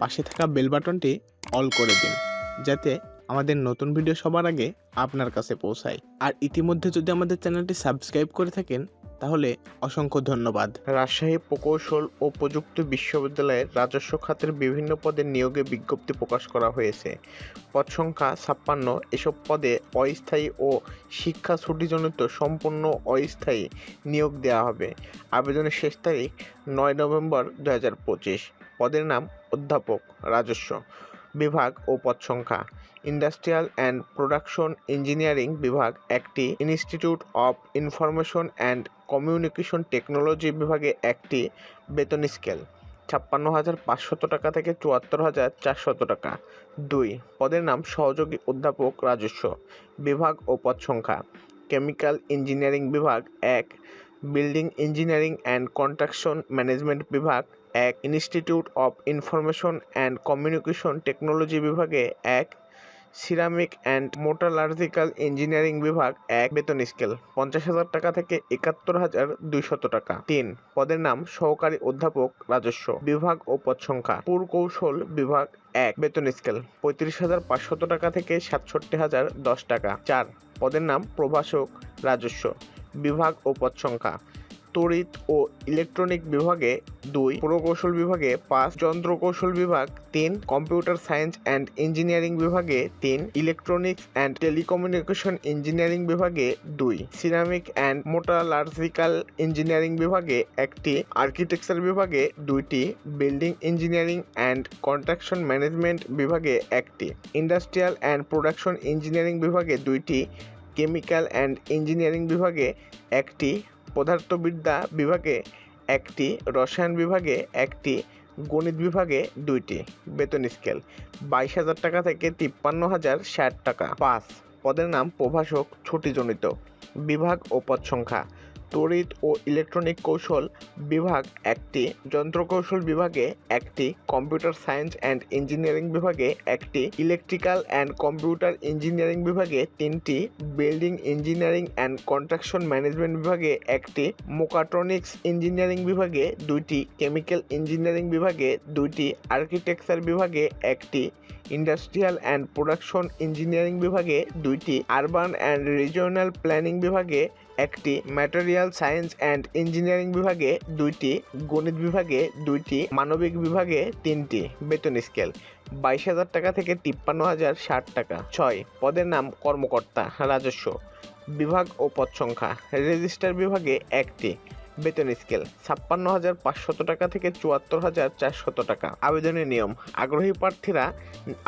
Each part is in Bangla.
পাশে থাকা বেল বাটনটি অল করে দিন, যাতে আমাদের নতুন ভিডিও সবার আগে আপনার কাছে পৌঁছায়। আর ইতিমধ্যে যদি আমাদের চ্যানেলটি সাবস্ক্রাইব করে থাকেন, তাহলে অসংখ্য ধন্যবাদ। রাজশাহী প্রকৌশল ও প্রযুক্তি বিশ্ববিদ্যালয়ের রাজস্ব খাতের বিভিন্ন পদে নিয়োগে বিজ্ঞপ্তি প্রকাশ করা হয়েছে। পদ সংখ্যা ছাপ্পান্ন, এসব পদে অস্থায়ী ও শিক্ষা ছুটিজনিত সম্পূর্ণ অস্থায়ী নিয়োগ দেওয়া হবে। আবেদনের শেষ তারিখ নয় নভেম্বর দু হাজার পঁচিশ। পদের নাম অধ্যাপক, রাজস্ব বিভাগ ও পদ সংখ্যা। ইন্ডাস্ট্রিয়াল অ্যান্ড প্রোডাকশন ইঞ্জিনিয়ারিং বিভাগ একটি institute of information and communication technology বিভাগে একটি বেতন স্কেল, ছাপ্পান্ন হাজার পাঁচশত টাকা থেকে চুয়াত্তর হাজার চারশত টাকা। দুই, পদের নাম সহযোগী অধ্যাপক, রাজস্ব বিভাগ ও পদ সংখ্যা। কেমিক্যাল ইঞ্জিনিয়ারিং বিভাগ এক building engineering and construction management বিভাগ, এক institute of information and communication technology বিভাগে, এক সিরামিক অ্যান্ড মোটালার্জিক্যাল ইঞ্জিনিয়ারিং বিভাগ, এক বেতন স্কেল, পঞ্চাশ হাজার টাকা থেকে একাত্তর হাজার দুইশত টাকা। তিন, পদের নাম সহকারী অধ্যাপক রাজস্ব, বিভাগ ও পদ সংখ্যা, পুরকৌশল বিভাগ, এক বেতন স্কেল, পঁয়ত্রিশ হাজার পাঁচশত টাকা থেকে সাতষট্টি হাজার দশ টাকা। চার, পদের নাম প্রভাষক রাজস্ব বিভাগ ও পদ সংখ্যা। তড়িৎ ও ইলেকট্রনিক বিভাগে দুই, প্রকৌশল বিভাগে পাঁচ যন্ত্রকৌশল বিভাগ তিন, কম্পিউটার সায়েন্স অ্যান্ড ইঞ্জিনিয়ারিং বিভাগে তিন, ইলেকট্রনিক্স অ্যান্ড টেলিকমিউনিকেশন ইঞ্জিনিয়ারিং বিভাগে দুই, সিরামিক অ্যান্ড মোটালার্জিক্যাল ইঞ্জিনিয়ারিং বিভাগে একটি, আর্কিটেকচার বিভাগে দুইটি, building engineering and construction management বিভাগে একটি, ইন্ডাস্ট্রিয়াল অ্যান্ড প্রোডাকশন ইঞ্জিনিয়ারিং বিভাগে দুইটি কেমিক্যাল অ্যান্ড ইঞ্জিনিয়ারিং বিভাগে একটি, পদার্থবিদ্যা বিভাগে একটি, রসায়ন বিভাগে একটি, গণিত বিভাগে দুইটি। বেতন স্কেল, বাইশ হাজার টাকা থেকে তিপ্পান্ন হাজার ষাট টাকা। পাঁচ, পদের নাম প্রভাষক ছুটিজনিত। বিভাগ ও পদ সংখ্যা তড়িৎ ও ইলেকট্রনিক কৌশল বিভাগ একটি, যন্ত্রকৌশল বিভাগে একটি, কম্পিউটার সায়েন্স অ্যান্ড ইঞ্জিনিয়ারিং বিভাগে একটি, ইলেকট্রিক্যাল অ্যান্ড কম্পিউটার ইঞ্জিনিয়ারিং বিভাগে তিনটি, building engineering and construction management বিভাগে একটি, মোকাট্রনিক্স ইঞ্জিনিয়ারিং বিভাগে দুইটি, কেমিক্যাল ইঞ্জিনিয়ারিং বিভাগে দুইটি, আর্কিটেকচার বিভাগে একটি, ইন্ডাস্ট্রিয়াল অ্যান্ড প্রোডাকশন ইঞ্জিনিয়ারিং বিভাগে দুইটি, আরবান অ্যান্ড রিজিওনাল প্ল্যানিং বিভাগে একটি, ম্যাটেরিয়াল সায়েন্স অ্যান্ড ইঞ্জিনিয়ারিং বিভাগে দুইটি, গণিত বিভাগে দুইটি, মানবিক বিভাগে তিনটি, বেতন স্কেল বাইশ হাজার টাকা থেকে তিপ্পান্ন হাজার ষাট টাকা। ছয়, পদের নাম কর্মকর্তা, রাজস্ব। বিভাগ ও পদ সংখ্যা, রেজিস্টার বিভাগে একটি, বেতন স্কেল ছাপ্পান্ন হাজার পাঁচশত টাকা থেকে চুয়াত্তর হাজার চারশত টাকা। আবেদনের নিয়ম, আগ্রহী প্রার্থীরা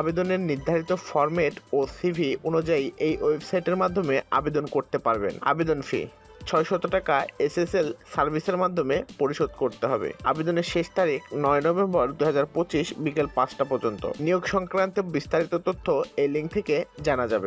আবেদনের নির্ধারিত ফরম্যাট ও সিভি অনুযায়ী এই ওয়েবসাইটের মাধ্যমে আবেদন করতে পারবেন। আবেদন ফি ছয়শত টাকা এসএসএল সার্ভিসের মাধ্যমে পরিশোধ করতে হবে। আবেদনের শেষ তারিখ নয় নভেম্বর দু হাজার পঁচিশ বিকেল পাঁচটা পর্যন্ত। নিয়োগ সংক্রান্ত বিস্তারিত তথ্য এই লিঙ্ক থেকে জানা যাবে।